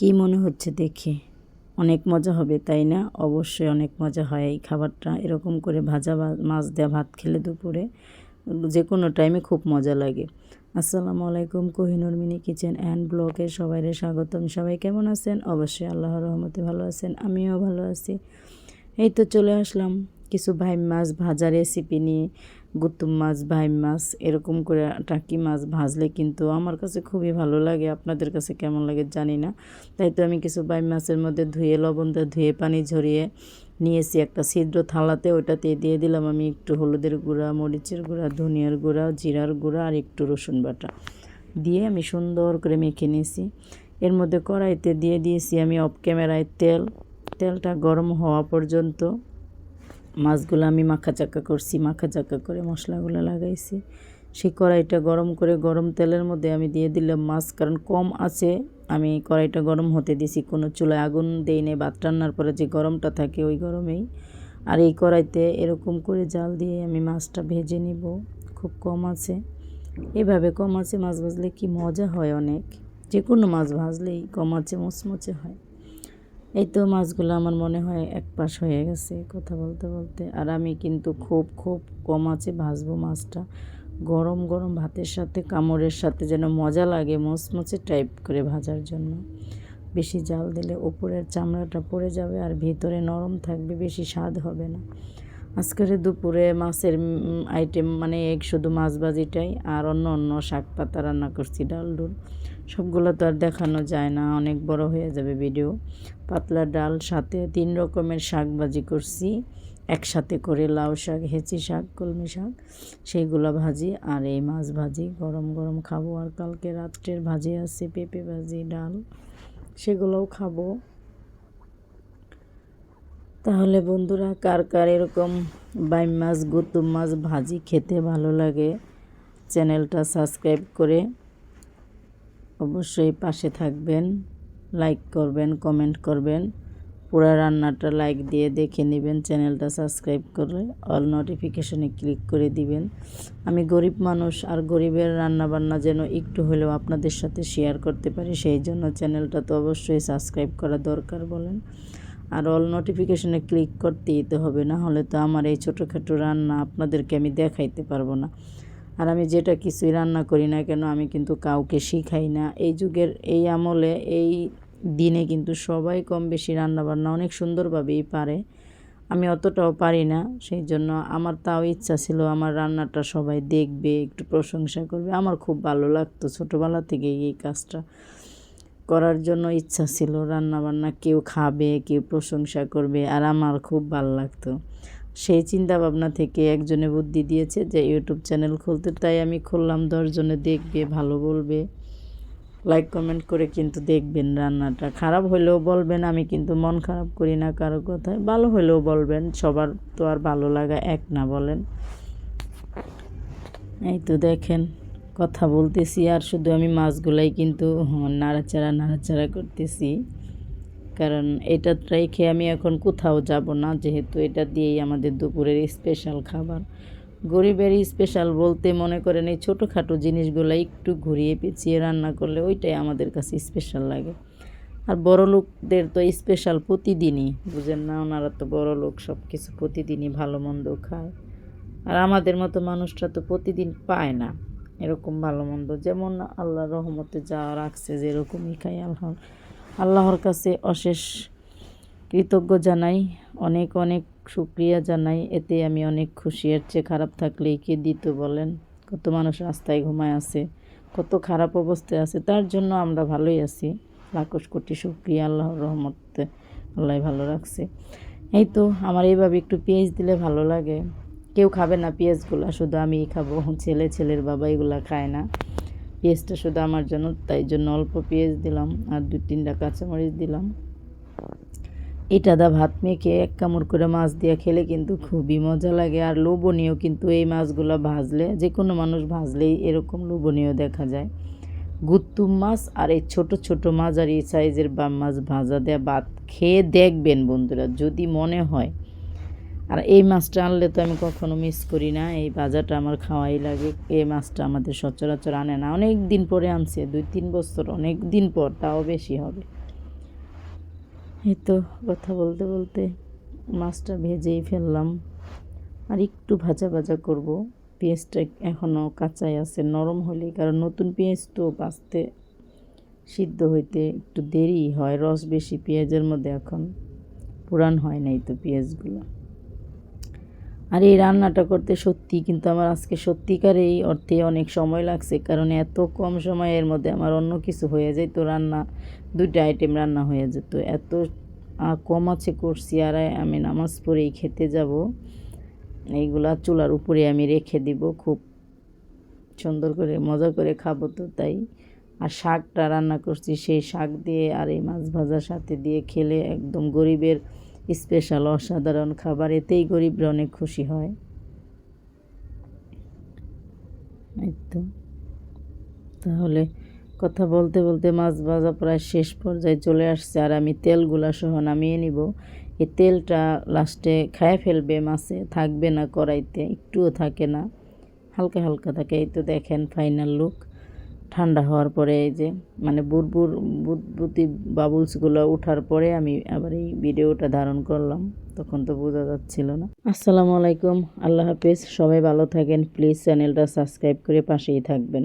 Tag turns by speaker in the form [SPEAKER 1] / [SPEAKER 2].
[SPEAKER 1] কি মনে হচ্ছে দেখে? অনেক মজা হবে, তাই না? অবশ্যই অনেক মজা হয় এই খাবারটা। এরকম করে ভাজা মাছ দেওয়া ভাত খেলে দুপুরে যে কোনো টাইমে খুব মজা লাগে। আসসালামু আলাইকুম, কোহিনুর মিনি কিচেন অ্যান্ড ব্লগে সবাইরে স্বাগতম। সবাই কেমন আছেন? অবশ্যই আল্লাহর রহমতে ভালো আছেন, আমিও ভালো আছি। এই তো চলে আসলাম। কিছু ভাই মাছ ভাজা রেসিপি নিয়ে, গুতুম মাছ, ভাই মাছ, এরকম করে টাকি মাছ ভাজলে কিন্তু আমার কাছে খুবই ভালো লাগে। আপনাদের কাছে কেমন লাগে জানি না। তাই তো আমি কিছু ভাই মাছের মধ্যে ধুয়ে, লবণ দিয়ে ধুয়ে, পানি ঝরিয়ে নিয়েছি একটা ছিদ্র থালাতে। ওটাতে দিয়ে দিলাম আমি একটু হলুদের গুঁড়া, মরিচের গুঁড়া, ধনিয়ার গুঁড়া, জিরার গুঁড়া আর একটু রসুন বাটা। দিয়ে আমি সুন্দর করে মেখে নিয়েছি। এর মধ্যে কড়াইতে দিয়ে দিয়েছি আমি অফ ক্যামেরায় তেল। তেলটা গরম হওয়া পর্যন্ত মাছগুলো আমি মাখা চাকা করছি, মাখা চাকা করে মশলাগুলো লাগাইছি। সেই কড়াইটা গরম করে গরম তেলের মধ্যে আমি দিয়ে দিলাম মাছ, কারণ কম আছে। আমি কড়াইটা গরম হতে দিছি, কোনো চুলায় আগুন দেই নেই, ভাত রান্নার পরে যে গরমটা থাকে ওই গরমেই। আর এই কড়াইতে এরকম করে জাল দিয়ে আমি মাছটা ভেজে নিব, খুব কম আছে। এভাবে কম আছে মাছ ভাজলে কি মজা হয় অনেক। যে কোনো মাছ ভাজলেই কম আছে, মুচমুচে হয়। এই তো মাছগুলো আমার মনে হয় এক পাশ হয়ে গেছে কথা বলতে বলতে। আর আমি কিন্তু খুব খুব কম আছে ভাজবো মাছটা। গরম গরম ভাতের সাথে, কামড়ের সাথে যেন মজা লাগে, মুচমুচে টাইপ করে ভাজার জন্য। বেশি জাল দিলে ওপরের চামড়াটা পড়ে যাবে আর ভিতরে নরম থাকবে, বেশি স্বাদ হবে না। আজকের দুপুরে মাছের আইটেম মানে এক শুধু মাছ ভাজিটাই আর অন্য অন্য শাক পাতা রান্না করছি, ডাল ডুল সবগুলো তো আর দেখানো যায় না, অনেক বড় হয়ে যাবে ভিডিও পাতলা ডাল সাথে তিন রকমের শাক ভাজি করছি, একসাথে করে লাউ শাক, হেঁচি শাক, কলমি শাক, সেইগুলো ভাজি, আর এই মাছ ভাজি, গরম গরম খাব। আর কালকে রাত্রের ভাজি আছে, পেঁপে ভাজি, ডাল, সেগুলোও খাব। তাহলে বন্ধুরা, কার কার এরকম বাইম মাছ, গুতুম মাছ ভাজি খেতে ভালো লাগে, চ্যানেলটা সাবস্ক্রাইব করে অবশ্যই পাশে থাকবেন লাইক করবেন কমেন্ট করবেন। পুরো রান্নাটা লাইক দিয়ে দেখে নেবেন, চ্যানেলটা সাবস্ক্রাইব করে অল নোটিফিকেশনে ক্লিক করে দিবেন। আমি গরিব মানুষ আর গরিবের রান্না বান্না যেন একটু হলেও আপনাদের সাথে শেয়ার করতে পারি, সেই জন্য চ্যানেলটা তো অবশ্যই সাবস্ক্রাইব করা দরকার বলেন। আর অল নোটিফিকেশনে ক্লিক করতেই তো হবে, না হলে তো আমার এই ছোটোখাটো রান্না আপনাদেরকে আমি দেখাইতে পারব না। আর আমি যেটা কিছুই রান্না করি না কেন, আমি কিন্তু কাউকে শিখাই না। এই যুগের এই আমলে, এই দিনে কিন্তু সবাই কম বেশি রান্না বান্না অনেক সুন্দরভাবেই পারে। আমি অতটাও পারি না, সেই জন্য আমার তাও ইচ্ছা ছিল আমার রান্নাটা সবাই দেখবে, একটু প্রশংসা করবে। আমার খুব ভালো লাগতো ছোটোবেলা থেকেই এই কাজটা করার জন্য ইচ্ছা ছিল। রান্না বান্না কেউ খাবে, কেউ প্রশংসা করবে, আর আমার খুব ভালো লাগতো। সেই চিন্তা ভাবনা থেকে একজনে বুদ্ধি দিয়েছে যে ইউটিউব চ্যানেল খুলতে। তাই আমি খুললাম, দশজনে দেখবে, ভালো বলবে। লাইক কমেন্ট করে কিন্তু দেখবেন রান্নাটা। খারাপ হলেও বলবেন, আমি কিন্তু মন খারাপ করি না কারও কথায়। ভালো হলেও বলবেন, সবার তো আর ভালো লাগা এক না বলেন। এই তো দেখেন, কথা বলতেছি আর শুধু আমি মাছগুলাই কিন্তু নাড়াচাড়া নাড়াচাড়া করতেছি। কারণ এটা রেখে আমি এখন কোথাও যাব না, যেহেতু এটা দিয়েই আমাদের দুপুরের স্পেশাল খাবার। গরিবের স্পেশাল বলতে মনে করেন এই ছোটোখাটো জিনিসগুলো একটু ঘুরিয়ে পেঁচিয়ে রান্না করলে ওইটাই আমাদের কাছে স্পেশাল লাগে। আর বড় লোকদের তো স্পেশাল প্রতিদিনই, বুঝেন না? ওনারা তো বড় লোক সব কিছু প্রতিদিনই ভালো মন্দ খায়। আর আমাদের মতো মানুষরা তো প্রতিদিন পায় না, এরকম ভালো মন্দ। যেমন আল্লাহ রহমতে যা রাখছে যেরকমই খাই আল্লাহ আল্লাহর কাছে অশেষ কৃতজ্ঞ জানাই, অনেক অনেক শুক্রিয়া জানাই। এতে আমি অনেক খুশি। এর চেয়ে খারাপ থাকলেই কে দিত বলেন? কত মানুষ রাস্তায় ঘুমায় আছে, কত খারাপ অবস্থায় আছে, তার জন্য আমরা ভালোই আছি। লাখোশ কোটি শুক্রিয়া আল্লাহর রহমতে আল্লাহ ভালো রাখছে। এই তো আমার এইভাবে একটু পেঁয়াজ দিলে ভালো লাগে। কেউ খাবে না পেঁয়াজগুলো, শুধু আমিই খাব। ছেলে ছেলের বাবা এগুলো খায় না। পেঁয়াজটা শুধু আমার জন্য, তাই জন্য অল্প পেঁয়াজ দিলাম আর দু তিনটা কাঁচামরিচ দিলাম। এটা দা ভাত মেখে এক কামড় করে মাছ দিয়ে খেলে কিন্তু খুবই মজা লাগে আর লোভনীয় কিন্তু এই মাছগুলো ভাজলে যে কোনো মানুষ ভাজলেই এরকম লোভনীয় দেখা যায়। গুত্তুম মাছ আর এই ছোট ছোট এই সাইজের বাম মাছ ভাজা দেয়া ভাত খেয়ে দেখবেন বন্ধুরা, যদি মনে হয় আর এই মাছটা আনলে তো আমি কখনো মিস করি না। এই ভাজাটা আমার খাওয়াই লাগে। এই মাছটা আমাদের সচরাচর আনে না। অনেক দিন পরে আনছে, দুই তিন বছর, অনেক দিন পর, তাও বেশি হবে। এই তো কথা বলতে বলতে মাছটা ভেজেই ফেললাম। আর একটু ভাজা ভাজা করব। পেঁয়াজটা এখনও কাঁচাই আছে, নরম হলে কারণ নতুন পেঁয়াজ তো বাঁচতে, সিদ্ধ হইতে একটু দেরি হয়। রস বেশি পেঁয়াজের মধ্যে এখন, পুরান হয় নাই তো পেঁয়াজগুলো। আর এই রান্নাটা করতে সত্যি কিন্তু আমার আজকে সত্যিকার এই অর্থে অনেক সময় লাগছে, কারণ এত কম সময়ের মধ্যে আমার অন্য কিছু হয়ে যায় তো রান্না, দুইটা আইটেম রান্না হয়ে যেত। এত কম আছে করছি, আর আমি নামাজ পড়েই খেতে যাব, এইগুলা চুলার উপরে আমি রেখে দিব, খুব সুন্দর করে মজা করে খাব তো তাই। আর শাকটা রান্না করছি, সেই শাক দিয়ে আর এই মাছ ভাজার সাথে দিয়ে খেলে একদম গরিবের স্পেশাল অসাধারণ খাবার, এতেই গরিবরা অনেক খুশি হয়। তো। তাহলে কথা বলতে বলতে মাছ ভাজা প্রায় শেষ পর্যায়ে চলে আসছে আর আমি তেলগুলা সহ নামিয়ে নিব। এই তেলটা লাস্টে খায় ফেলবে মাছে, থাকবে না কড়াইতে, একটুও থাকে না। হালকা হালকা থাকে, এই তো দেখেন ফাইনাল লুক। ঠান্ডা হওয়ার পরে এই যে মানে বুরবুর বুদবুতি বাবুলসগুলো ওঠার পরে আমি আবার এই ভিডিওটা ধারণ করলাম। তখন তো বোঝা যাচ্ছিল না। আসসালামু আলাইকুম। আল্লাহ হাফিজ। সবাই ভালো থাকেন। প্লিজ চ্যানেলটা সাবস্ক্রাইব করে পাশেই থাকবেন।